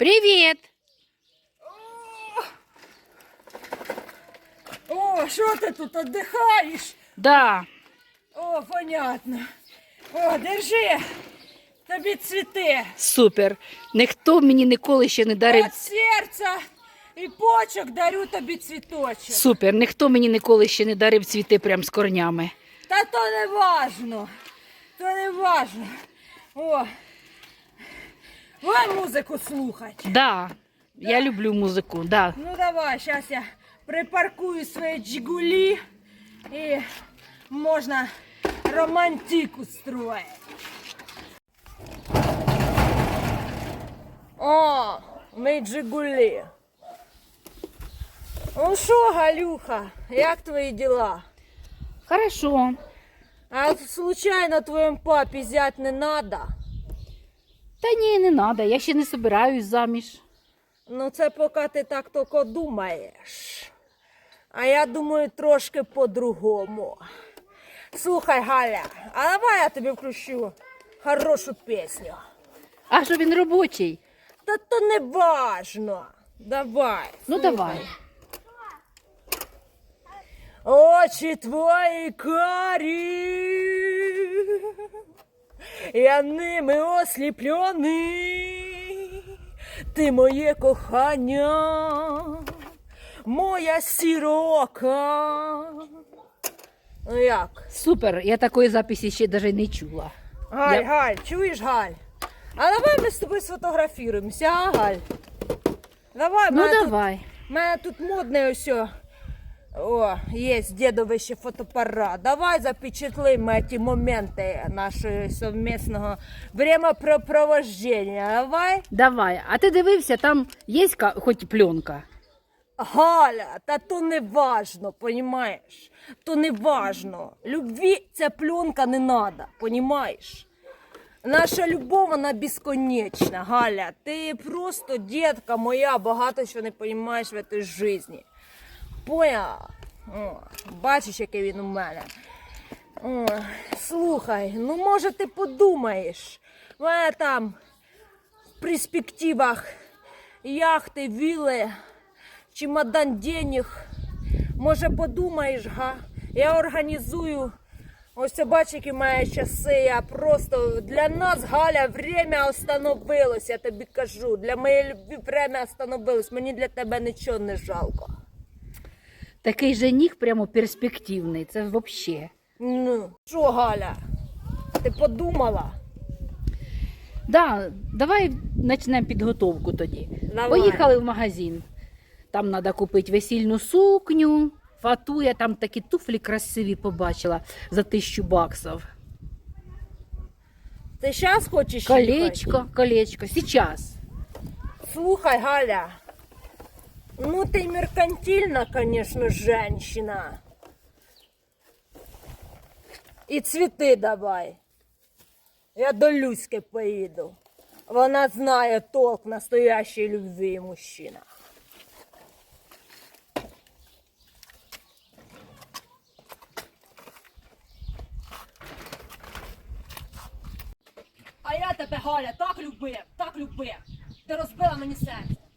Привіт! О, що ти тут віддихаєш? Да. О, понятно. О, держи. Тобі цвіти. Супер. Ніхто мені ніколи ще не дарив. От серця і почок дарю тобі цвіточок. Супер. Ніхто мені ніколи ще не дарив цвіти прям з корнями. Та то не важно. То не важно. О. Давай музику слухати. Да. Я люблю музику, да. Ну давай, зараз я припаркую свої джигулі і можна романтику строїти. О, ми джигулі. Ну що, Галюха, як твої діла? Хорошо. А случайно твоєму папі зять не надо? Та ні, не треба. Я ще не собираюсь заміж. Ну, це поки ти так тільки думаєш. А я думаю трошки по-другому. Слухай, Галя, а давай я тобі включу хорошу пісню. А що він робочий? Та то не важно. Давай. Ну давай. Очі твої карі, я ними осліплений, ти моє кохання, моя сірока. Ну як? Супер. Я такої записі ще навіть не чула. Галь, Я- Галь, чуєш, Галь? А давай ми з тобою сфотографіруємося, а, Галь? Давай, Ну мене тут- давай. У мене тут модне ось. О, є дедовий ще фотоапарат. Давай запечатлимо ці моменти нашого совмісного времяпрепровождення. Давай. Давай. А ти дивився, там є хоч пленка? Галя, та то не важно, понімаєш? То не важно. Любві ця пленка не надо, понімаєш? Наша любов, вона безконечна, Галя. Ти просто дітка моя, багато що не розумієш в цій житті. Поняла? О, бачиш, який він у мене. О, слухай, ну може ти подумаєш. Мене там в перспективах яхти, віли, чемодан денег. Може подумаєш, га? Я організую. Ось бачиш, які має часи. Я просто для нас, Галя, время остановилось, я тобі кажу. Для моєї любві время остановилось. Мені для тебе нічого не жалко. Такий жених прямо перспективний. Це взагалі. Ну, що, Галя? Ти подумала? Да, давай почнемо підготовку тоді. Давай. Поїхали в магазин. Там треба купити весільну сукню, фату, я там такі туфлі красиві побачила за тисячу баксів. Ти зараз хочеш Колечко, колечко. Сейчас. Слухай, Галя. Ну ти меркантильна, конечно, женщина. І цвіти давай. Я до Люськи поїду. Вона знає толк настоящей любви і мужчина. А я тебе, Галя, так любив, так любив. Ти розбила мені серце.